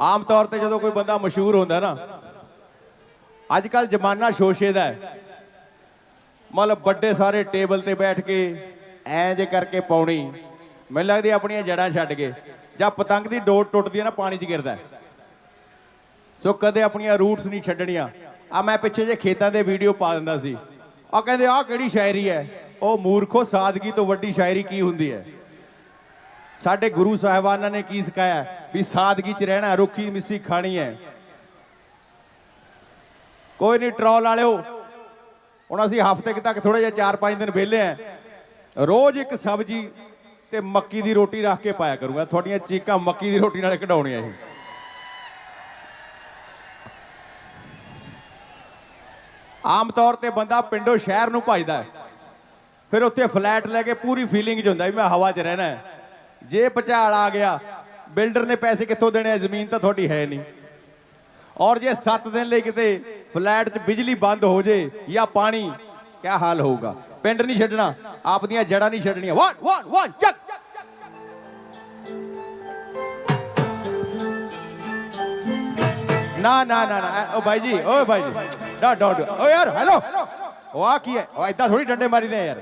ਆਮ ਤੌਰ ਤੇ ਜਦੋਂ ਕੋਈ ਬੰਦਾ ਮਸ਼ਹੂਰ ਹੁੰਦਾ ਨਾ ਅੱਜ ਕੱਲ ਜ਼ਮਾਨਾ ਸ਼ੋਸ਼ੇ ਦਾ ਹੈ। ਮਤਲਬ ਵੱਡੇ ਸਾਰੇ ਟੇਬਲ ਤੇ ਬੈਠ ਕੇ ਐਂ ਜੇ ਕਰਕੇ ਪਾਉਣੀ। ਮੈਨੂੰ ਲੱਗਦੀ ਆਪਣੀਆਂ ਜੜਾਂ ਛੱਡ ਕੇ, ਜਾਂ ਪਤੰਗ ਦੀ ਡੋਰ ਟੁੱਟਦੀ ਹੈ ਨਾ, ਪਾਣੀ 'ਚ ਗਿਰਦਾ ਸੋ ਕਦੇ ਆਪਣੀਆਂ ਰੂਟਸ ਨਹੀਂ ਛੱਡਣੀਆਂ। ਆ ਮੈਂ ਪਿੱਛੇ ਜੇ ਖੇਤਾਂ ਦੇ ਵੀਡੀਓ ਪਾ ਦਿੰਦਾ ਸੀ। ਆ ਕਹਿੰਦੇ, ਆਹ ਕਿਹੜੀ ਸ਼ਾਇਰੀ ਹੈ? ਉਹ ਮੂਰਖੋ ਸਾਦਗੀ ਤੋਂ ਵੱਡੀ ਸ਼ਾਇਰੀ ਕੀ ਹੁੰਦੀ ਹੈ? ਸਾਡੇ ਗੁਰੂ ਸਾਹਿਬਾਨਾਂ ਨੇ ਕੀ ਸਿਖਾਇਆ? ਵੀ ਸਾਦਗੀ 'ਚ ਰਹਿਣਾ, ਰੁੱਖੀ ਮਿੱਸੀ ਖਾਣੀ ਹੈ। ਕੋਈ ਨਹੀਂ ਟਰੋਲ ਵਾਲਿਓ, ਹੁਣ ਅਸੀਂ ਹਫ਼ਤੇ ਤੱਕ ਥੋੜਾ ਜਿਹਾ 4-5 ਦਿਨ ਵਿਹਲੇ ਆ ਰੋਜ਼ ਇੱਕ ਸਬਜ਼ੀ ਤੇ ਮੱਕੀ ਦੀ ਰੋਟੀ ਰੱਖ ਕੇ ਪਾਇਆ ਕਰੂੰਗਾ। ਤੁਹਾਡੀਆਂ ਚੀਕਾਂ ਮੱਕੀ ਦੀ ਰੋਟੀ ਨਾਲ ਕਢਾਉਣੀਆਂ ਇਹ। ਆਮ ਤੌਰ ਤੇ ਬੰਦਾ ਪਿੰਡੋਂ ਸ਼ਹਿਰ ਨੂੰ ਭਜਦਾ ਫਿਰ ਉੱਥੇ ਫਲੈਟ ਲੈ ਕੇ ਪੂਰੀ ਫੀਲਿੰਗ 'ਚ ਹੁੰਦਾ ਵੀ ਮੈਂ ਹਵਾ 'ਚ ਰਹਿਣਾ ਹੈ। ਜੇ ਭੁਚਾਲ ਆ ਗਿਆ, ਬਿਲਡਰ ਨੇ ਪੈਸੇ ਕਿੱਥੋਂ ਦੇਣੇ ਆ? ਜ਼ਮੀਨ ਤਾਂ ਤੁਹਾਡੀ ਹੈ ਨਹੀਂ। ਔਰ ਜੇ 7 ਦਿਨ ਲਈ ਕਿਤੇ ਫਲੈਟ 'ਚ ਬਿਜਲੀ ਬੰਦ ਹੋ ਜੇ ਜਾਂ ਪਾਣੀ, ਕਿਆ ਹਾਲ ਹੋਊਗਾ? ਪਿੰਡ ਨਹੀਂ ਛੱਡਣਾ ਆਪਦੀਆਂ ਜੜਾਂ ਨਹੀਂ ਛੱਡਣੀਆਂ। 1 1 1 ਚੱਕ! ਨਾ ਨਾ ਨਾ ਨਾ ਓ ਬਾਈ ਜੀ, ਓ ਬਾਈ ਜੀ। ਡਾ ਡਾ ਓ ਯਾਰ ਹੈਲੋ ਉਹ ਆ ਕੀ ਹੈ ਉਹ ਐਦਾਂ ਥੋੜੀ ਡੰਡੇ ਮਾਰੀਦੇ ਆ ਯਾਰ।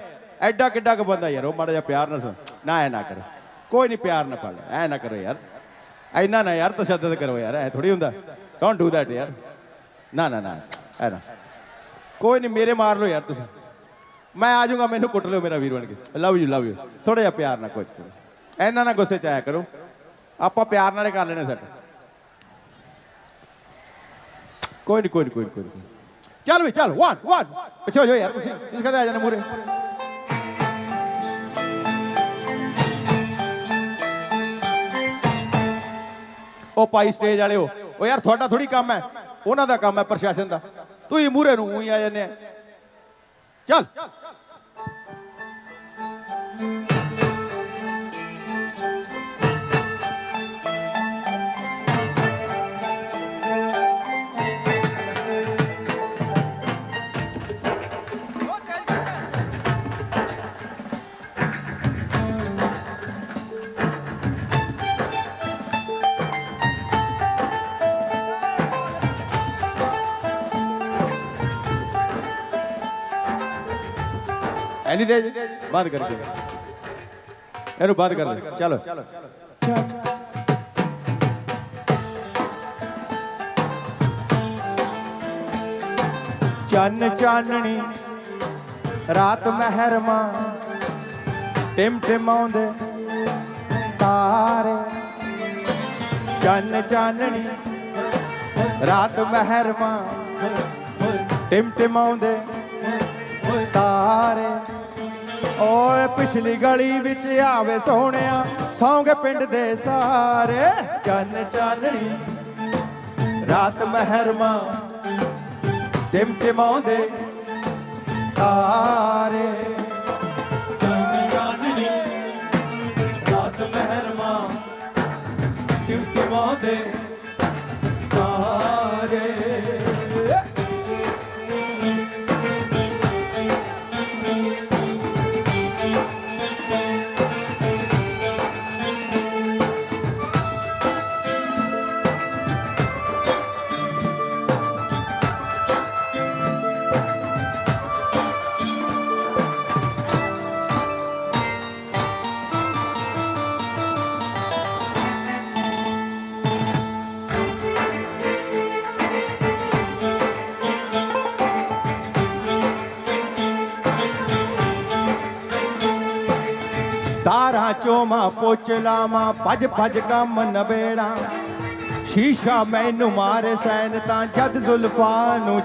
ਐਡਾ ਕਿੱਡਾ ਕੁ ਬੰਦਾ ਯਾਰ ਉਹ ਮਾੜਾ ਜਿਹਾ ਪਿਆਰ ਨਾਲ ਸੁਣ। ਨਾ, ਐ ਨਾ ਕਰੋ। ਕੋਈ ਨਹੀਂ ਪਿਆਰ ਨਾਲ ਫੜ ਐ ਨਾ ਕਰੋ ਯਾਰ। ਐਨਾ ਨਾ ਯਾਰ ਤਸ਼ੱਦਦ ਕਰੋ ਯਾਰ ਐ ਥੋੜੀ ਹੁੰਦਾ। ਡੋਂਟ ਡੂ ਦੈਟ ਯਾਰ। ਨਾ ਨਾ ਨਾ ਐ ਨਾ। ਕੋਈ ਨਹੀਂ ਮੇਰੇ ਮਾਰ ਲਓ ਯਾਰ ਤੁਸੀਂ। ਮੈਂ ਆ ਜਾਊਂਗਾ ਮੈਨੂੰ ਕੁੱਟ ਲਿਓ ਮੇਰਾ ਵੀਰ ਬਣ ਕੇ। ਲਵ ਯੂ ਲਵ ਯੂ ਥੋੜਾ ਜਿਹਾ ਪਿਆਰ ਨਾਲ ਕੁਝ ਕਰੋ। ਐਨਾ ਨਾ ਗੁੱਸੇ ਚ ਆਇਆ ਕਰੋ। ਆਪਾਂ ਪਿਆਰ ਨਾਲੇ ਕਰ ਲੈਣੇ ਸੈੱਟ। ਕੋਈ ਨਹੀਂ ਕੋਈ ਨਹੀਂ ਕੋਈ ਨਹੀਂ ਕੋਈ ਨੀ, ਚੱਲ ਵੀ ਚੱਲ 1 1 ਪਿੱਛੇ ਹੋ ਜਾਓ ਯਾਰ ਤੁਸੀਂ। ਤੁਸੀਂ ਕਦੇ ਆ ਜਾਣਾ ਮੂਰੇ ਉਹ ਪਾਈ ਸਟੇਜ ਵਾਲਿਓ ਉਹ ਯਾਰ ਤੁਹਾਡਾ ਥੋੜੀ ਕੰਮ ਹੈ। ਉਹਨਾਂ ਦਾ ਕੰਮ ਹੈ ਪ੍ਰਸ਼ਾਸਨ ਦਾ। ਤੁਸੀਂ ਮੂਰੇ ਨੂੰ ਹੀ ਆ ਜਾਂਦੇ ਆ। ਚੱਲ। ਐਨੀ ਦੇ ਬੰਦ ਕਰ ਦਿਓ ਇਹਨੂੰ ਬੰਦ ਕਰ ਦੇ। ਚਲੋ। ਚੰਨ ਚਾਨਣੀ, ਰਾਤ ਮਹਿਰਮਾ, ਟਿਮ ਟਿਮਾਉਂਦੇ ਤਾਰੇ। ਚੰਨ ਚਾਨਣੀ, ਰਾਤ ਮਹਿਰਮਾ, ਟਿਮ ਟਿਮਾਉਂਦੇ ਤਾਰੇ। ਓਏ ਪਿਛਲੀ ਗਲੀ ਵਿੱਚ ਆਵੇ ਸੋਹਣਿਆ, ਸੌਂਗੇ ਪਿੰਡ ਦੇ ਸਾਰੇ ਚੰਨ ਚਾਨਣੀ। ਰਾਤ ਮਹਿਰਮਾ ਟਿਮ ਟਿਮਾਉਂਦੇ ਤਾਰੇ। ਚੰਨ ਚਾਨਣੀ, ਰਾਤ ਮਹਿਰਮਾ ਟਿਮ ਤਾਰਾਂ ਚੋਮਾ ਪੁੱਛ ਲਾਵਾਂ ਭੱਜ ਭੱਜ ਕੰਮ ਨਵੇੜਾ। ਸ਼ੀਸ਼ਾ ਮੈਨੂੰ ਮਾਰੇ ਸੈਨ ਤਾਂ ਜਦ ਜ਼ੁਲਫਾਂ ਨੂੰ